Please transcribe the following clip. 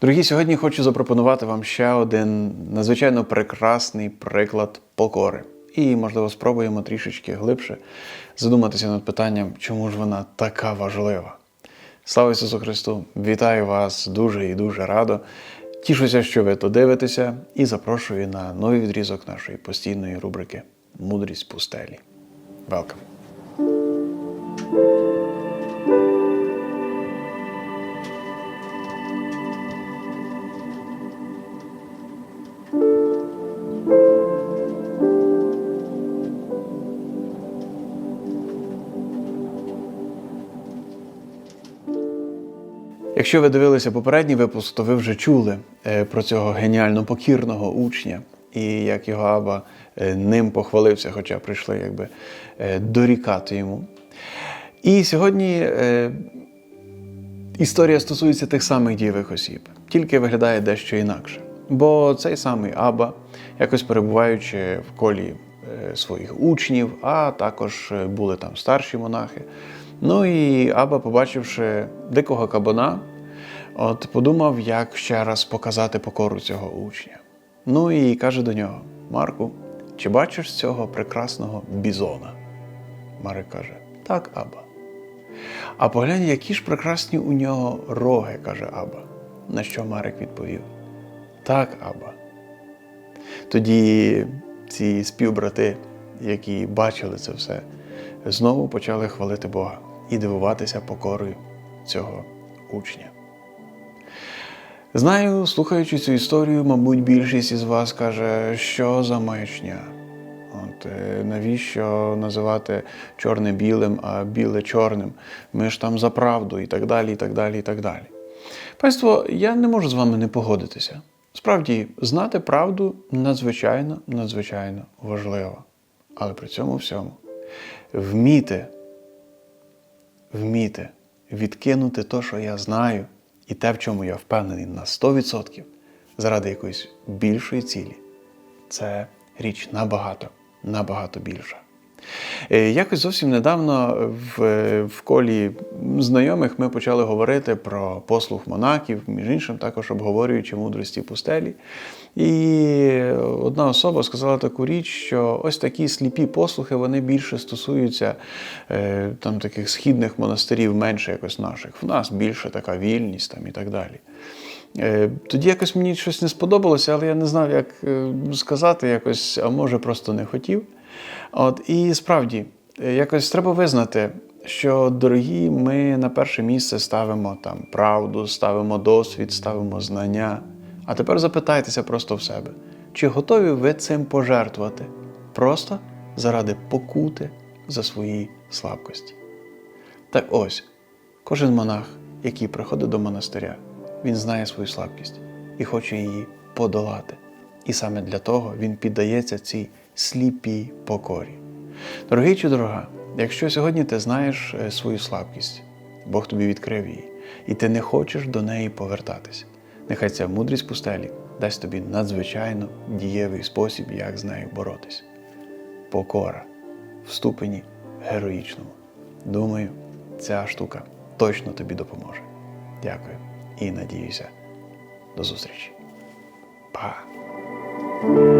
Дорогі, сьогодні хочу запропонувати вам ще один надзвичайно прекрасний приклад покори. І, можливо, спробуємо трішечки глибше задуматися над питанням, чому ж вона така важлива. Слава Ісусу Христу! Вітаю вас дуже і дуже радо. Тішуся, що ви то дивитеся, і запрошую на новий відрізок нашої постійної рубрики Мудрість пустелі. Welcome! Якщо ви дивилися попередній випуск, то ви вже чули е, про цього геніально покірного учня і як його Аба е, ним похвалився, хоча прийшли якби е, дорікати йому. І сьогодні історія стосується тих самих дієвих осіб, тільки виглядає дещо інакше. Бо цей самий Аба, якось перебуваючи в колі своїх учнів, а також були там старші монахи. Ну і Аба, побачивши дикого кабана, от подумав, як ще раз показати покору цього учня. Ну і каже до нього: Марку, чи бачиш цього прекрасного бізона? Марик каже: Так, Аба. А поглянь, які ж прекрасні у нього роги, каже Аба. На що Марик відповів: Так, Аба. Тоді ці співбрати, які бачили це все, знову почали хвалити Бога і дивуватися покорою цього учня. Знаю, слухаючи цю історію, мабуть, більшість із вас каже, що за маячня. От, е, навіщо називати чорне білим, а біле чорним? Ми ж там за правду і так далі, і так далі, і так далі. Панство, я не можу з вами не погодитися. Справді, знати правду надзвичайно, надзвичайно важливо. Але при цьому всьому вміти, вміти відкинути те, що я знаю, і те, в чому я впевнений на 100% заради якоїсь більшої цілі, це річ набагато, набагато більша. Е, Якось зовсім недавно в, в колі знайомих ми почали говорити про послуг монахів, між іншим, також обговорюючи мудрості пустелі. І одна особа сказала таку річ, що ось такі сліпі послухи вони більше стосуються е, там таких східних монастирів, менше якось наших. В нас більше така вільність там і так далі. Е, Тоді якось мені щось не сподобалося, але я не знав, як сказати якось, а може просто не хотів. От, і справді, е, якось треба визнати, що дорогі, ми на перше місце ставимо там правду, ставимо досвід, ставимо знання. А тепер запитайтеся просто в себе, чи готові ви цим пожертвувати просто заради покути за свої слабкості. Так ось, кожен монах, який приходить до монастиря, він знає свою слабкість і хоче її подолати. І саме для того він піддається цій сліпій покорі. Дорогий чи дорога, якщо сьогодні ти знаєш е, свою слабкість, Бог тобі відкрив її, і ти не хочеш до неї повертатися, нехай ця мудрість пустелі дасть тобі надзвичайно дієвий спосіб, як з нею боротися. Покора в ступені героїчному. Думаю, ця штука точно тобі допоможе. Дякую і надіюся. До зустрічі. Па! Thank you.